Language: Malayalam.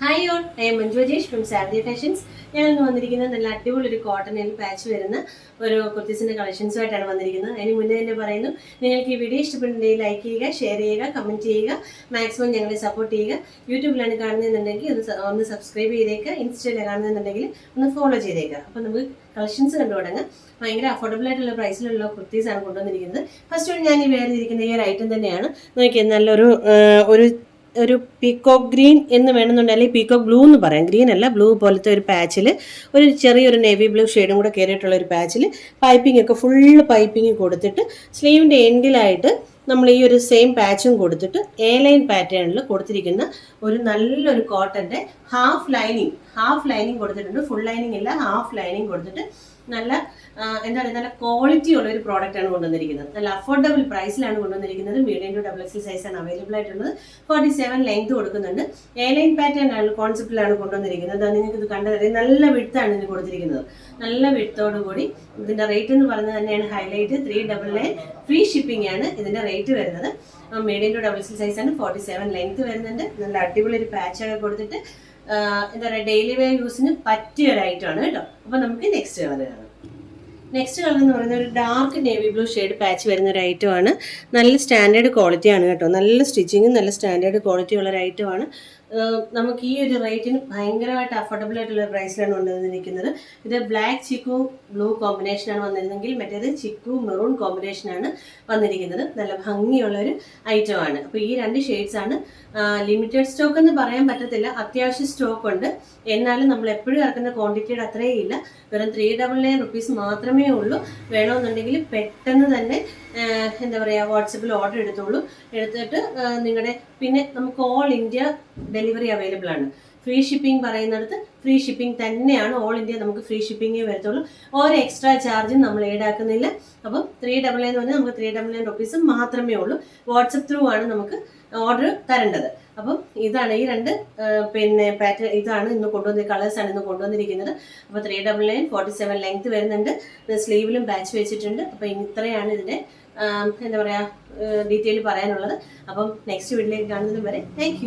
Hi all I'm Manju from Saradhi fashions ഞാൻ ഇന്ന് വന്നിരിക്കുന്നത് നല്ല അടിപൊളി ഒരു കോട്ടണിൽ പാച്ച് വരുന്ന ഒരു കുർത്തീസിന്റെ കളക്ഷൻസുമായിട്ടാണ് വന്നിരിക്കുന്നത്. അതിന് മുന്നേ തന്നെ പറയുന്നു നിങ്ങൾക്ക് ഈ വീഡിയോ ഇഷ്ടപ്പെട്ടുണ്ടെങ്കിൽ ലൈക്ക് ചെയ്യുക ഷെയർ ചെയ്യുക കമന്റ് ചെയ്യുക മാക്സിമം ഞങ്ങളെ സപ്പോർട്ട് ചെയ്യുക. യൂട്യൂബിലാണ് കാണുന്നതെന്നുണ്ടെങ്കിൽ ഒന്ന് ഒന്ന് സബ്സ്ക്രൈബ് ചെയ്തേക്കുക ഇൻസ്റ്റയിലാണ് കാണുന്നതെന്നുണ്ടെങ്കിൽ ഒന്ന് ഫോളോ ചെയ്തേക്കുക. അപ്പോൾ നമുക്ക് കളക്ഷൻസ് കണ്ടു തുടങ്ങാം. ഭയങ്കര അഫോർഡബിൾ ആയിട്ടുള്ള പ്രൈസിലുള്ള കുർത്തീസാണ് കൊണ്ടുവന്നിരിക്കുന്നത്. ഫസ്റ്റ് ഞാൻ ഈ വേറെ ഇരിക്കുന്ന ഈ ഒരു ഐറ്റം തന്നെയാണ്. നോക്കിയാൽ നല്ലൊരു ഒരു ഒരു പീക്കോക്ക് ഗ്രീൻ എന്ന് വേണമെന്നുണ്ടെങ്കിൽ പീക്കോ ബ്ലൂ എന്ന് പറയാം. ഗ്രീൻ അല്ല ബ്ലൂ പോലത്തെ ഒരു പാച്ചിൽ ഒരു ചെറിയൊരു നേവി ബ്ലൂ ഷെയ്ഡും കൂടെ കയറിയിട്ടുള്ള ഒരു പാച്ചിൽ പൈപ്പിംഗ് ഒക്കെ ഫുള്ള് പൈപ്പിംഗ് കൊടുത്തിട്ട് സ്ലീവിന്റെ എൻഡിലായിട്ട് നമ്മൾ ഈ ഒരു സെയിം പാച്ചും കൊടുത്തിട്ട് എ ലൈൻ പാറ്റേണിൽ കൊടുത്തിരിക്കുന്ന ഒരു നല്ലൊരു കോട്ടന്റെ ഹാഫ് ലൈനിങ് ഹാഫ് ലൈനിങ് കൊടുത്തിട്ടുണ്ട്. ഫുൾ ലൈനിങ് ഇല്ല ഹാഫ് ലൈനിങ് കൊടുത്തിട്ട് നല്ല എന്താ പറയുക നല്ല ക്വാളിറ്റി ഉള്ള ഒരു പ്രോഡക്റ്റ് ആണ് കൊണ്ടുവന്നിരിക്കുന്നത്. നല്ല അഫോർഡബിൾ പ്രൈസിലാണ് കൊണ്ടുവന്നിരിക്കുന്നത്. Medium to double XL size ആണ് അവൈലബിൾ ആയിട്ടുള്ളത്. ഫോർട്ടി സെവൻ ലെങ്ത് കൊടുക്കുന്നുണ്ട്. എ ലൈൻ പാറ്റേൺ ആണ് കോൺസെപ്റ്റിലാണ് കൊണ്ടുവന്നിരിക്കുന്നത്. അത് നിങ്ങൾക്ക് ഇത് കണ്ടത് നല്ല വിടുത്താണ് ഇതിന് കൊടുത്തിരിക്കുന്നത്. നല്ല വിടുത്തോടു കൂടി ഇതിന്റെ റേറ്റ് എന്ന് പറയുന്നത് തന്നെയാണ് highlight three double nine free shipping ആണ് ഇതിന്റെ റേറ്റ് വരുന്നത്. Medium to double XL size ആണ്. ഫോർട്ടി സെവൻ ലെങ്ത് വരുന്നുണ്ട്. നല്ല അടിപൊളി ഒരു പാച്ചൊക്കെ കൊടുത്തിട്ട് എന്താ പറയുക ഡെയിലി വെയർ യൂസിന് പറ്റിയ ഒരു ഐറ്റമാണ് കേട്ടോ. അപ്പൊ നമുക്ക് നെക്സ്റ്റ് കളർ കാണാം നെക്സ്റ്റ് കളർ എന്ന് പറയുന്നത് ഒരു dark navy blue shade patch വരുന്ന ഒരു ഐറ്റം ആണ്. നല്ല സ്റ്റാൻഡേർഡ് ക്വാളിറ്റി ആണ് കേട്ടോ. നല്ല സ്റ്റിച്ചിങ്ങും നല്ല സ്റ്റാൻഡേർഡ് ക്വാളിറ്റി ഉള്ള ഒരു ഐറ്റം ആണ്. നമുക്ക് ഈ ഒരു റേറ്റിന് ഭയങ്കരമായിട്ട് അഫോർഡബിൾ ആയിട്ടുള്ള പ്രൈസിലാണ് കൊണ്ടുവന്നിരിക്കുന്നത് ഇത് ബ്ലാക്ക് ചിക്കു ബ്ലൂ കോമ്പിനേഷനാണ് വന്നിരുന്നെങ്കിൽ മറ്റേത് ചിക്കു മെറൂൺ കോമ്പിനേഷനാണ് വന്നിരിക്കുന്നത്. നല്ല ഭംഗിയുള്ള ഒരു ആണ്. അപ്പോൾ ഈ രണ്ട് ഷെയ്ഡ്സ് ആണ് ലിമിറ്റഡ് സ്റ്റോക്ക് എന്ന് പറയാൻ പറ്റത്തില്ല. അത്യാവശ്യം സ്റ്റോക്ക് ഉണ്ട്. എന്നാലും നമ്മൾ എപ്പോഴും ഇറക്കുന്ന ക്വാണ്ടിറ്റിയുടെ അത്രയും ഇല്ല. വെറും ത്രീ ഡബിൾ നയൻ റുപ്പീസ് മാത്രമേ ഉള്ളൂ. വേണമെന്നുണ്ടെങ്കിൽ പെട്ടെന്ന് തന്നെ എന്താ പറയുക വാട്സപ്പിൽ ഓർഡർ എടുത്തോളൂ. എടുത്തിട്ട് നിങ്ങളുടെ പിന്നെ നമുക്ക് ഓൾ ഇന്ത്യ ഡെലിവറി അവൈലബിൾ ആണ്. ഫ്രീ ഷിപ്പിംഗ് പറയുന്നിടത്ത് ഫ്രീ ഷിപ്പിംഗ് തന്നെയാണ് ഓൾ ഇന്ത്യ നമുക്ക് ഫ്രീ ഷിപ്പിംഗേ വരത്തുള്ളൂ. ഓരോ എക്സ്ട്രാ ചാർജും നമ്മൾ ഈടാക്കുന്നില്ല അപ്പം ത്രീ ഡബിൾ നയൻ എന്ന് പറഞ്ഞാൽ നമുക്ക് ത്രീ ഡബിൾ നയൻ റുപ്പീസ് മാത്രമേ ഉള്ളൂ. വാട്സപ്പ് ത്രൂ ആണ് നമുക്ക് ഓർഡർ തരേണ്ടത്. അപ്പം ഇതാണ് ഈ രണ്ട് പിന്നെ പാറ്റേൺ ഇതാണ് ഇന്ന് കൊണ്ടുവന്ന കളേഴ്സാണ് ഇന്ന് കൊണ്ടുവന്നിരിക്കുന്നത്. അപ്പോൾ three double nine forty seven length വരുന്നുണ്ട് സ്ലീവിലും ബാച്ച് വെച്ചിട്ടുണ്ട്. അപ്പോൾ ഇത്രയാണ് ഇതിന്റെ എന്താ പറയുക ഡീറ്റെയിൽ പറയാനുള്ളത്. അപ്പം നെക്സ്റ്റ് വീഡിയോയിലേക്ക് കാണുന്നതും വരെ താങ്ക്